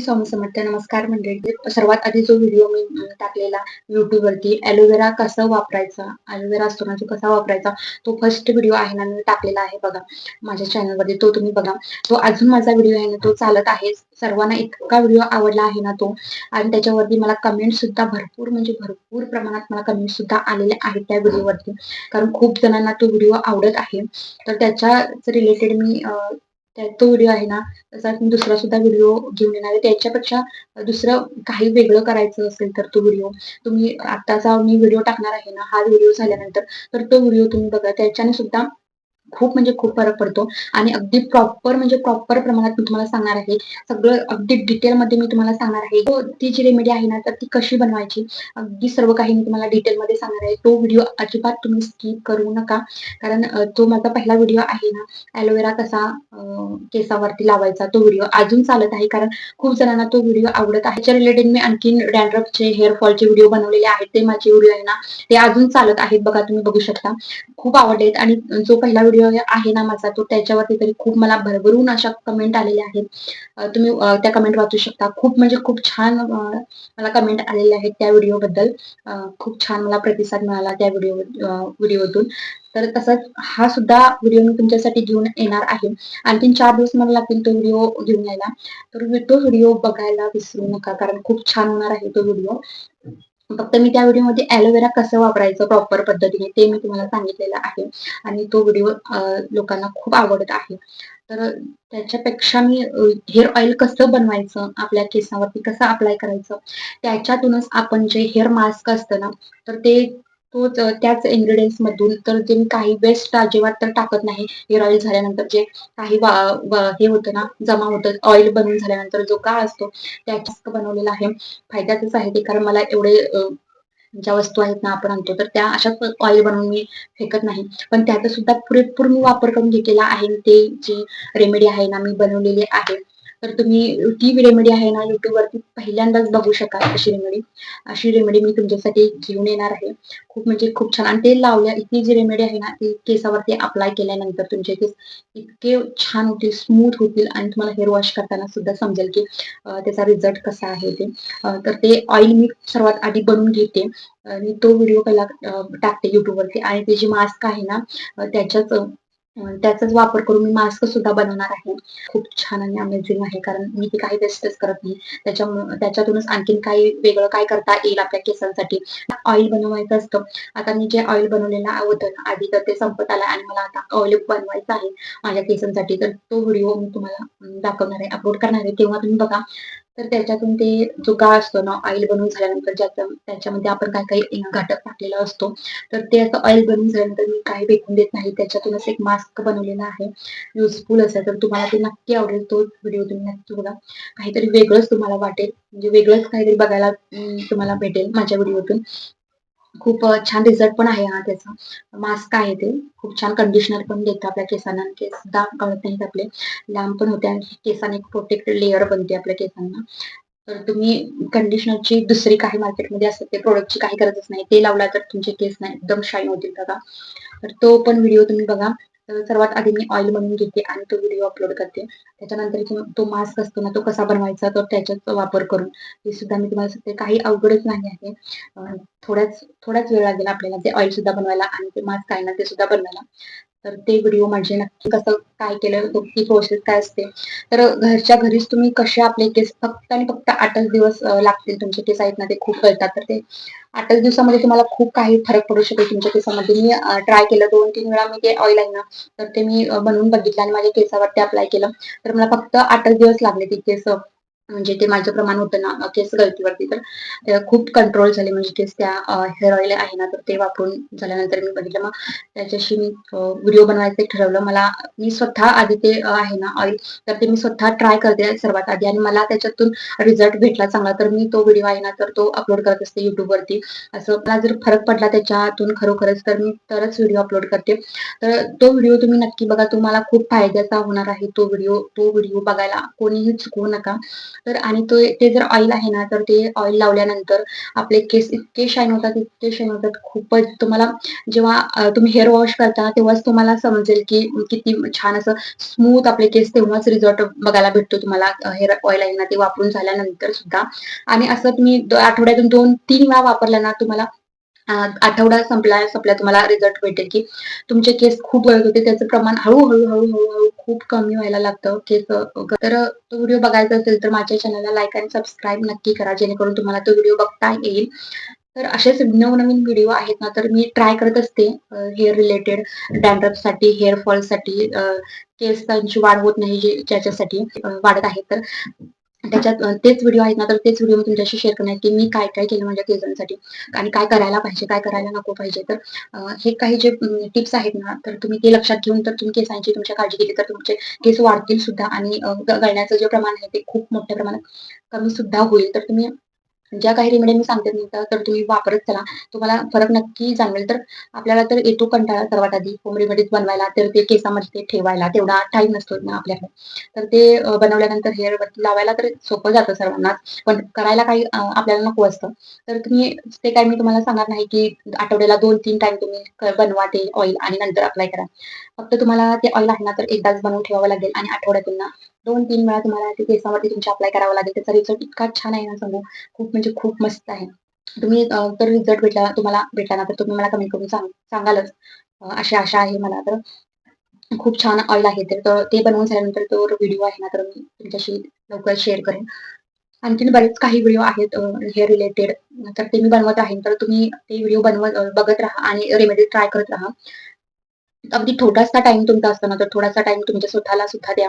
श्री स्वामी समर्थ नमस्कार मंडळी. सर्वात आधी जो व्हिडिओ मी टाकलेला युट्यूब वरती ॲलोवेरा कसं वापरायचा ॲलोवेरा असतो ना तो कसा वापरायचा तो फर्स्ट व्हिडिओ आहे ना मी टाकलेला आहे बघा. माझ्या चॅनलवरती तो तुम्ही बघा. तो अजून माझा व्हिडिओ आहे ना तो चालत आहे. सर्वांना इतका व्हिडिओ आवडला आहे ना तो. आणि त्याच्यावरती मला कमेंट सुद्धा भरपूर म्हणजे भरपूर प्रमाणात मला कमेंट सुद्धा आलेले आहेत त्या व्हिडिओवरती कारण खूप जणांना तो व्हिडिओ आवडत आहे. तर त्याच्याच रिलेटेड मी तो व्हिडिओ आहे ना तसा मी दुसरा सुद्धा व्हिडिओ घेऊन येणार आहे. त्याच्यापेक्षा दुसरं काही वेगळं करायचं असेल तर तो व्हिडिओ तुम्ही आताचा मी व्हिडिओ टाकणार आहे ना हा व्हिडिओ झाल्यानंतर तर तो व्हिडिओ तुम्ही बघा. त्याच्याने सुद्धा खूप म्हणजे खूप फरक पडतो. आणि अगदी प्रॉपर म्हणजे प्रॉपर प्रमाणात मी तुम्हाला सांगणार आहे. सगळं अगदी डिटेलमध्ये मी तुम्हाला सांगणार आहे. हो, ती जी रेमेडी आहे ना तर ती कशी बनवायची? अगदी सर्व काही मी तुम्हाला डिटेलमध्ये सांगणार आहे. तो व्हिडिओ अजिबात तुम्ही स्किप करू नका. कारण तो माझा पहिला व्हिडिओ आहे ना ॲलोवेरा कसा केसावरती लावायचा तो व्हिडिओ अजून चालत आहे. कारण खूप जणांना तो व्हिडिओ आवडत आहे. त्याच्या रिलेटेड मी आणखीन डॅन्ड्रफचे हेअर फॉलचे व्हिडिओ बनवलेले आहेत. ते माझे व्हिडिओ आहे ना ते अजून चालत आहेत. बघा तुम्ही बघू शकता. खूप आवडलेत. आणि जो पहिला व्हिडिओ व्हिडिओ आहे ना माझा तो त्याच्यावरती तरी खूप मला भरभरून अशा कमेंट आलेल्या आहेत. तुम्ही त्या कमेंट वाचू शकता. खूप म्हणजे खूप छान मला कमेंट आलेल्या आहेत त्या व्हिडिओ बद्दल. खूप छान मला प्रतिसाद मिळाला त्या व्हिडिओ व्हिडिओतून तर तसंच हा सुद्धा व्हिडिओ मी तुमच्यासाठी घेऊन येणार आहे. आणखीन चार दिवस मला लागतील तो व्हिडिओ घेऊन यायला. तर तो व्हिडिओ बघायला विसरू नका कारण खूप छान होणार आहे तो व्हिडिओ फक्त मी त्या व्हिडिओमध्ये ॲलोवेरा कसं वापरायचं प्रॉपर पद्धतीने ते मी तुम्हाला सांगितलेलं आहे. आणि तो व्हिडिओ लोकांना खूप आवडत आहे. तर त्याच्यापेक्षा मी हेअर ऑइल कसं बनवायचं आपल्या केसावरती कसं अप्लाय करायचं त्याच्यातूनच आपण जे हेअर मास्क असतं ना तर ते तोच त्याच ingredients मधून तर जे मी काही वेस्ट अजिबात तर टाकत नाही. हेअर ऑइल झाल्यानंतर जे काही वा- वा- हे होतं ना जमा होतं ऑइल बनवून झाल्यानंतर जो का असतो त्याच बनवलेला आहे. फायद्याचंच आहे ते कारण मला एवढे ज्या वस्तू आहेत ना आपण आणतो तर त्या अशाच ऑइल बनवून मी फेकत नाही. पण त्याचा सुद्धा पुरेपूर मी वापर करून घेतलेला आहे. ते जी रेमेडी आहे ना मी बनवलेली आहे. तर तुम्ही ती रेमेडी आहे ना युट्यूबवरती पहिल्यांदाच बघू शकाल अशी रेमेडी अशी रेमेडी मी तुमच्यासाठी घेऊन येणार आहे. खूप म्हणजे खूप छान. आणि ते लावल्या इतकी जी रेमेडी आहे ना ती केसावरती अप्लाय केल्यानंतर तुमचे केस इतके छान होतील स्मूथ होतील आणि तुम्हाला हेअर वॉश करताना सुद्धा समजेल की त्याचा रिझल्ट कसा आहे ते. तर ते ऑइल मी सर्वात आधी बनवून घेते आणि तो व्हिडिओ पहिला टाकते युट्यूबवरती आणि ते जे मास्क आहे ना त्याच्याच त्याचाच वापर करून मी मास्क सुद्धा बनवणार आहे. खूप छान आणि अमेझिंग आहे. कारण मी ते काही वेस्टच करत नाही. त्याच्यामुळे त्याच्यातूनच आणखीन काही वेगळं काय करता येईल आपल्या केसांसाठी? ऑइल बनवायचं असतं. आता मी जे ऑइल बनवलेलं होतं ना आधी तर ते संपत आलं आणि मला आता ऑइल बनवायचं आहे माझ्या केसांसाठी. तर तो व्हिडिओ मी तुम्हाला दाखवणार आहे अपलोड करणार आहे. तेव्हा तुम्ही बघा. तर त्याच्यातून ते जो गाळ असतो ना ऑइल बनवून झाल्यानंतर ज्याच्या त्याच्यामध्ये आपण काय काही घटक टाकलेला असतो. तर ते असं ऑइल बनवून झाल्यानंतर मी काही फेकून देत नाही. त्याच्यातूनच एक मास्क बनवलेला आहे. युजफुल असेल तर तुम्हाला ते नक्की आवडेल तो व्हिडिओ तुम्ही नक्की बघा. काहीतरी वेगळंच तुम्हाला वाटेल. म्हणजे वेगळंच काहीतरी बघायला तुम्हाला भेटेल माझ्या व्हिडिओतून खूप छान रिझल्ट पण आहे हा त्याचा. मास्क आहे ते. खूप छान कंडिशनर पण देतं आपल्या केसांना. केस दाब कळत नाहीत आपले. लांब पण होते आणि केसांना एक प्रोटेक्टेड लेअर बनते आपल्या केसांना. तर तुम्ही कंडिशनरची दुसरी काही मार्केटमध्ये असतात ते प्रोडक्टची काही गरजच नाही. ते लावला तर तुमचे केस नाही एकदम शाईन होतील बघा. तर तो पण व्हिडिओ तुम्ही बघा. सर्वात आधी मी ऑइल बनवून घेते आणि तो व्हिडिओ अपलोड करते. त्याच्यानंतर तो मास्क असतो ना तो कसा बनवायचा तर त्याच्याच वापर करून. ते सुद्धा मी तुम्हाला सांगते. काही अवघडच नाही आहे. थोड्याच थोड्याच थोडाच वेळ लागेल आपल्याला ते ऑइल सुद्धा बनवायला आणि ते मास्क आहे ना ते सुद्धा बनवायला. तर ते व्हिडिओ म्हणजे नक्की कसं काय केलं ती प्रोसेस काय असते. तर घरच्या घरीच तुम्ही कसे आपले केस फक्त आणि फक्त आठच दिवस लागतील तुमचे केस आहेत ना ते खूप कळतात तर ते आठच दिवसामध्ये तुम्हाला खूप काही फरक पडू शकेल तुमच्या केसामध्ये. मी ट्राय केलं दोन तीन वेळा मी ते ऑइल आहे ना तर ते मी बनवून बघितलं आणि माझ्या केसावरती अप्लाय केलं. तर मला फक्त आठच दिवस लागले ते केस म्हणजे ते माझं प्रमाण होतं ना केस गळतीवरती. तर खूप कंट्रोल झाले. म्हणजे केस त्या हेअर ऑइल आहे ना तर ते वापरून झाल्यानंतर मी बघितलं. मग त्याच्याशी मी व्हिडिओ बनवायचं ठरवलं. मला मी स्वतः आधी ते आहे ना ऑइल तर ते मी स्वतः ट्राय करते सर्वात आधी. आणि मला त्याच्यातून रिझल्ट भेटला चांगला. तर मी तो व्हिडिओ आहे ना तर तो अपलोड करत असते युट्यूबवरती असं मला जर फरक पडला त्याच्यातून खरोखरच तर मी तरच व्हिडिओ अपलोड करते. तर तो व्हिडिओ तुम्ही नक्की बघा. तुम्हाला खूप फायद्याचा होणार आहे. तो व्हिडिओ तो व्हिडिओ बघायला कोणीही चुकवू नका. तर आणि तो ते जर ऑइल आहे ना तर ते ऑइल लावल्यानंतर आपले केस इतके शाईन होतात इतके शाईन होतात. खूपच तुम्हाला जेव्हा तुम्ही हेअर वॉश करता तेव्हाच तुम्हाला समजेल की किती छान असं स्मूथ आपले केस तेव्हाच रिझल्ट बघायला भेटतो तुम्हाला हेअर ऑइल आहे ना ते वापरून झाल्यानंतर सुद्धा. आणि असं तुम्ही आठवड्यातून दोन तीन वेळा वापरल्या ना तुम्हाला आठवडा संपला संपला तुम्हाला रिझल्ट भेटेल की तुमचे केस खूप गळत होते त्याचं प्रमाण हळूहळू हळूहळू खूप कमी व्हायला लागतं. केस तर तो व्हिडिओ बघायचा असेल तर माझ्या चॅनलला लाईक आणि सबस्क्राईब नक्की करा जेणेकरून तुम्हाला तो व्हिडिओ बघता येईल. तर असेच नवनवीन व्हिडिओ आहेत ना तर मी ट्राय करत असते हेअर रिलेटेड डॅन्ड्रफसाठी हेअर फॉलसाठी अ, केसांची वाढ होत नाही जे ज्याच्यासाठी वाढत आहे. तर त्याच्यात तेच व्हिडिओ आहेत ना तर तेच व्हिडिओ मी तुमच्याशी शेअर करणार की मी काय काय केलं माझ्या केसांसाठी आणि काय करायला पाहिजे काय करायला नको पाहिजे. तर हे काही जे टिप्स आहेत ना तर तुम्ही ते लक्षात घेऊन तर तुम्ही केसांची तुमच्या काळजी घेतली तर तुमचे केस वाढतील सुद्धा. आणि गळण्याचं जे प्रमाण आहे ते खूप मोठ्या प्रमाणात कमी सुद्धा होईल. तर तुम्ही ज्या काही रेमेडी मी सांगते तर तुम्ही वापरत चला. तुम्हाला फरक नक्की जाणवेल. तर आपल्याला तर येतो कंटाळा सर्वात आधी होम रेमेडीज बनवायला, तर ते केसामध्ये ते ठेवायला तेवढा टाईम नसतो ना आपल्याकडे. तर ते बनवल्यानंतर हेअर लावायला तर सोपं जातं सर्वांनाच, पण करायला काही आपल्याला नको असतं. तर तुम्ही ते काय मी तुम्हाला सांगणार नाही, की आठवड्याला 2-3 टाईम तुम्ही बनवा ते ऑइल आणि नंतर अप्लाय करा. फक्त तुम्हाला ते ऑइल आहे ना, तर एकदाच बनवून ठेवावं लागेल आणि आठवड्यातून ना 2-3 वेळा तुम्हाला ते केसावरती तुमच्या अप्लाय करावं लागेल. त्याचा रिझल्ट इतका छान आहे ना सांगू खूप म्हणजे खूप मस्त आहे. तुम्ही तर रिझल्ट भेटला तुम्हाला भेटला ना, तर तुम्ही मला कमेंट करून सांग सांगालच. अशी आशा आहे मला. तर खूप छान ऑइल आहे तर ते बनवून झाल्यानंतर तो व्हिडिओ आहे ना, तर मी तुमच्याशी लवकर शेअर करेन. आणखीन बरेच काही व्हिडिओ आहेत हेअर रिलेटेड. तर ते मी बनवत आहे. तर तुम्ही ते व्हिडिओ बनवत बघत राहा आणि रेमेडी ट्राय करत राहा. अगदी थोडासा टाइम तुमचा असतो ना, तर थोडासा टाइम तुमच्या स्वतःला सुद्धा द्या.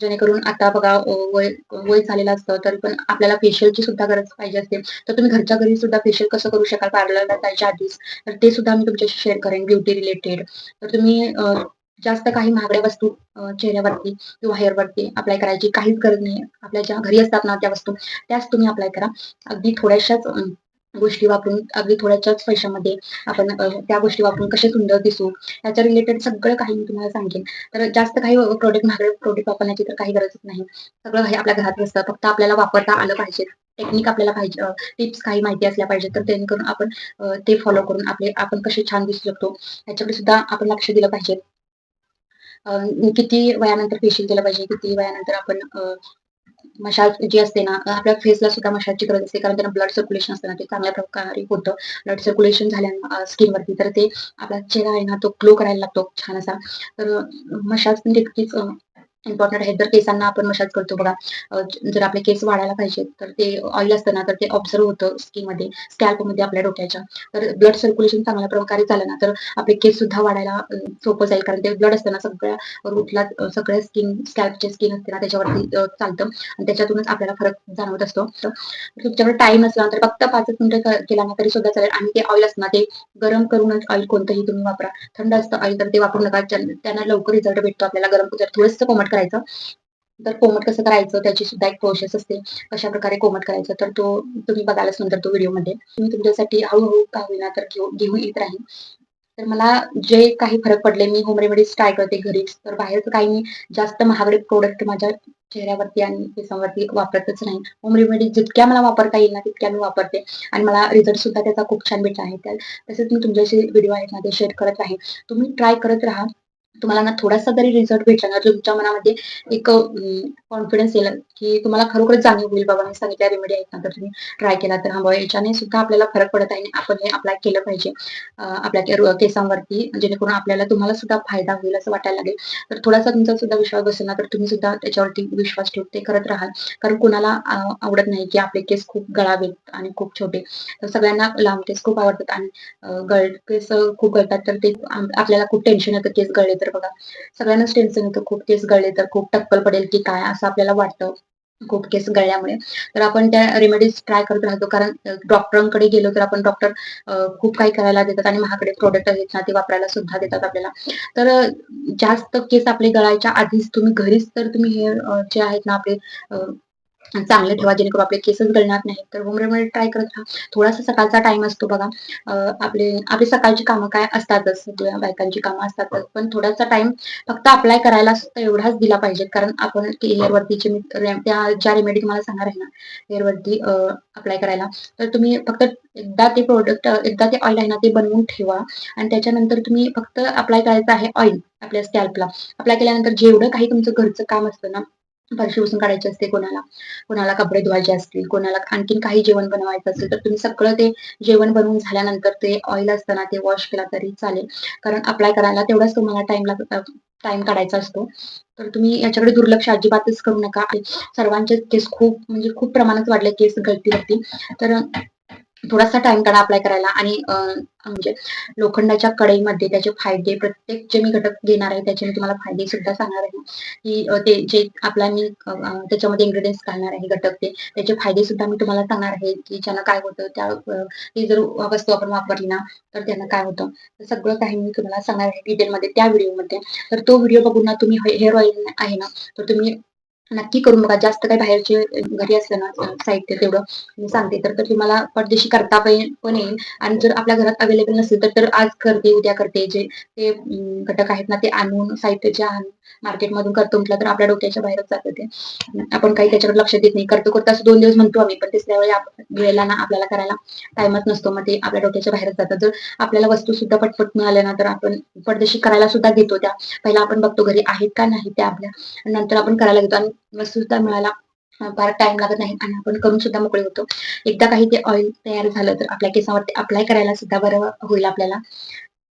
जेणेकरून आता बघा वय वय झालेलं असतं, तरी पण आपल्याला फेशियलची सुद्धा गरज पाहिजे असते. तर तुम्ही घरच्या घरी सुद्धा फेशियल कसं करू शकाल पार्लरला जायच्या आधीच, तर ते सुद्धा मी तुमच्याशी शेअर करेन ब्युटी रिलेटेड. तर तुम्ही जास्त काही महागड्या वस्तू चेहऱ्यावरती किंवा हेअरवरती अप्लाय करायची काहीच गरज नाही आपल्या ज्या घरी असतात ना त्या वस्तू, त्याच तुम्ही अप्लाय करा. अगदी थोड्याशाच गोष्टी वापरून, अगदी थोड्याच्याच पैशामध्ये आपण त्या गोष्टी वापरून कसे सुंदर दिसू, याच्या रिलेटेड सगळं काही मी तुम्हाला सांगेन. तर जास्त काही प्रोडक्ट महागडे प्रोडक्ट वापरण्याची तर काही गरजच नाही. सगळं काही आपल्या घरात असतं. फक्त आपल्याला वापरता आलं पाहिजे. टेक्निक आपल्याला पाहिजे टिप्स काही माहिती असल्या पाहिजेत. तर जेणेकरून आपण ते फॉलो करून आपले आपण कसे छान दिसू शकतो, याच्याकडे सुद्धा आपण लक्ष दिलं पाहिजे. किती वयानंतर फेशियल केलं पाहिजे, किती वयानंतर आपण मशाज जी असते ना, आपल्या फेसला सुद्धा मशाजची गरज असते. कारण त्यांना ब्लड सर्क्युलेशन असतं ना, ते चांगल्या प्रकारे होतं. ब्लड सर्क्युलेशन झाल्या स्किनवरती तर ते आपला चेहरा आहे ना, तो ग्लो करायला लागतो छान असा. तर मशाज म्हणजे पण तितकीच इम्पॉर्टंट आहेत जर केसांना आपण मसाज करतो बघा, जर आपले केस वाढायला पाहिजेत, तर ते ऑइल असतं ना, तर ते ऑब्झर्व होतं स्किनमध्ये, स्कॅल्पमध्ये आपल्या डोक्याच्या. तर ब्लड सर्क्युलेशन चांगल्या प्रकारे झालं ना, तर आपले केस सुद्धा वाढायला सोपं जाईल. कारण ते ब्लड असतं ना, सगळ्या रूटला सगळ्या स्किन स्कॅल्पचे स्किन असते ना, त्याच्यावरती चालतं आणि त्याच्यातूनच आपल्याला फरक जाणवत असतो. तर तुमच्याकडे टाइम असला तर फक्त पाच मिनिटं केला ना, तरी सुद्धा चालेल आणि ते ऑइल असतं ते गरम करूनच ऑइल कोणतंही तुम्ही वापरा. थंड असतं ऑइल तर ते वापरू नका. त्यांना लवकर रिझल्ट भेटतो आपल्याला गरम जर थोडंसं कोमट करायचं. तर कोमट कसं करायचं त्याची सुद्धा एक प्रोसेस असते. कशा प्रकारे कोमट करायचं तर तो तुम्ही बघायलाच नंतर तो व्हिडिओमध्ये. मी तुमच्यासाठी हळूहळू का होईना तर घेऊन येत राहीन. तर मला जे काही फरक पडले मी होम रेमेडीज ट्राय करते घरीच. तर बाहेरचं काही मी जास्त महागडे प्रोडक्ट माझ्या चेहऱ्यावरती आणि केसांवरती वापरतच नाही. होम रेमेडीज जितक्या मला वापरता येईल ना, तितक्या मी वापरते आणि मला रिझल्ट सुद्धा त्याचा खूप छान भेटला आहे. तर तसेच मी तुमच्याशी व्हिडिओ आहेत ना, ते शेअर करत राहीन. तुम्ही ट्राय करत राहा. तुम्हाला ना थोडासा जरी रिझल्ट भेटला ना, तुमच्या मनामध्ये एक कॉन्फिडन्स येईल, की तुम्हाला खरोखर जाणीव होईल, बाबा मी सांगितल्या रेमेडी आहेत ना, तर तुम्ही ट्राय केला तर हा बाबा याच्याने सुद्धा आपल्याला फरक पडत आहे आणि आपण हे अप्लाय केलं पाहिजे आपल्या केसांवरती, जेणेकरून आपल्याला तुम्हाला सुद्धा फायदा होईल असं वाटायला लागेल. तर थोडासा तुमचा सुद्धा विश्वास बसेल ना, तर तुम्ही सुद्धा त्याच्यावरती विश्वास ठेवून ते करत राहाल. कारण कुणाला आवडत नाही, की आपले केस खूप गळावेत आणि खूप छोटे. तर सगळ्यांना लांब केस खूप आवडतात आणि गळ केस खूप गळतात, तर ते आपल्याला खूप टेन्शन येतं केस गळले तर बघा. सगळ्यांनाच टेन्शन येतं खूप केस गळले तर खूप टक्कल पडेल की काय असं आपल्याला वाटतं. खूप केस गळल्यामुळे. तर आपण त्या रेमेडीज ट्राय करत राहतो. कारण डॉक्टरांकडे गेलो तर आपण डॉक्टर खूप काही करायला देतात आणि महागडे प्रोडक्ट आहेत ना, ते वापरायला सुद्धा देतात आपल्याला. तर जास्त केस आपले गळायच्या आधीच तुम्ही घरीच तर तुम्ही हेअर जे आहेत ना आपले चांगले ठेवा जेणेकरून आपले केसच गळणार नाही तर होम रेमेडी ट्राय करत राहा. थोडासा सकाळचा टाइम असतो बघा. आपले आपली सकाळची कामं काय असतातच बायकांची कामं असतातच. पण थोडासा टाइम फक्त अप्लाय करायला एवढाच दिला पाहिजे. कारण आपण हेअरवरतीचे मी त्या ज्या रेमेडी तुम्हाला सांगणार आहे ना हेअरवरती अप्लाय करायला. तर तुम्ही फक्त एकदा ते प्रोडक्ट एकदा ते ऑइल आहे ना ते बनवून ठेवा. आणि त्याच्यानंतर तुम्ही फक्त अप्लाय करायचं आहे ऑइल आपल्या स्कॅल्पला अप्लाय केल्यानंतर जेवढं काही तुमचं घरचं काम असतं ना फरशी पुसून काढायची असते कोणाला कोणाला कपडे धुवायचे असतील कोणाला आणखीन काही जेवण बनवायचं असेल तर तुम्ही सगळं ते जेवण बनवून झाल्यानंतर ते ऑइल असताना ते वॉश केला तरी चालेल. कारण अप्लाय करायला तेवढाच तुम्हाला टाइम लागत टाइम काढायचा असतो. तर तुम्ही याच्याकडे दुर्लक्ष अजिबातच करू नका. सर्वांचे केस खूप म्हणजे खूप प्रमाणात वाढले केस गळतीवरती तर थोडासा टाइम काढा अप्लाय करायला. आणि म्हणजे लोखंडाच्या कढईमध्ये त्याचे फायदे प्रत्येक जे मी घटक घेणार आहे त्याचे मी तुम्हाला फायदे सुद्धा सांगणार आहे. की ते जे आपला मी त्याच्यामध्ये इन्ग्रेडियंट्स घालणार आहे घटक ते त्याचे फायदे सुद्धा मी तुम्हाला सांगणार आहे की ज्यांना काय होतं त्या ती जर वस्तू आपण वापरली ना तर त्यांना काय होतं? तर सगळं काही मी तुम्हाला सांगणार आहे डिटेलमध्ये त्या व्हिडिओमध्ये तर तो व्हिडिओ बघून ना तुम्ही हेअर ऑइल आहे ना तर तुम्ही नक्की करून बघा. जास्त काही बाहेरचे घरी असलं ना साहित्य तेवढं मी सांगते. तर तर तुम्हाला परदेशी करता पण येईल. आणि जर आपल्या घरात अवेलेबल नसेल तर तर आज करते उद्या करते. जे ते घटक आहेत ना ते आणून साहित्य जे आणून मार्केटमधून करतो म्हटलं तर आपल्या डोक्याच्या बाहेरच जातं ते. आपण काही त्याच्याकडे लक्ष देत नाही. करतो करतो असं दोन दिवस म्हणतो आम्ही पण तिसऱ्या वेळी वेळेला ना आपल्याला करायला टाइमच नसतो. मग ते आपल्या डोक्याच्या बाहेरच जातं. जर आपल्याला वस्तू सुद्धा पटपट मिळाल्या ना तर आपण परदेशी करायला सुद्धा घेतो त्या. पहिला आपण बघतो घरी आहेत का नाही त्या आपल्या. नंतर आपण करायला घेतो आणि वस्तू सुद्धा मिळायला फार टाइम लागत नाही आणि आपण करून सुद्धा मोकळे होतो. एकदा काही ते ऑइल तयार झालं तर आपल्या केसावरती अप्लाय करायला सुद्धा बरं होईल आपल्याला.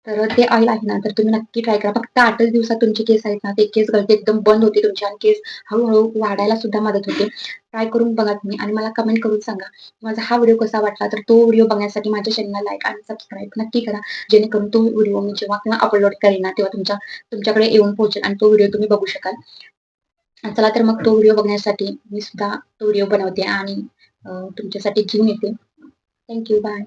तर ते ऑइल आहे ना तर तुम्ही नक्की ट्राय करा. फक्त आठच दिवसात तुमचे केस आहेत ना ते केस गळते एकदम बंद होते तुमचे आणि केस हळूहळू वाढायला सुद्धा मदत होते. ट्राय करून बघा तुम्ही आणि मला कमेंट करून सांगा माझा हा व्हिडिओ कसा वाटला? तर तो व्हिडिओ बघण्यासाठी माझ्या चॅनलला लाईक आणि सबस्क्राईब नक्की करा जेणेकरून तो व्हिडिओ मी जेव्हा किंवा अपलोड करेन ना तेव्हा तुमच्या तुमच्याकडे येऊन पोहोचेल आणि तो व्हिडिओ तुम्ही बघू शकाल. चला तर मग तो व्हिडिओ बघण्यासाठी मी सुद्धा तो व्हिडिओ बनवते आणि तुमच्यासाठी घेऊन येते. Thank you bye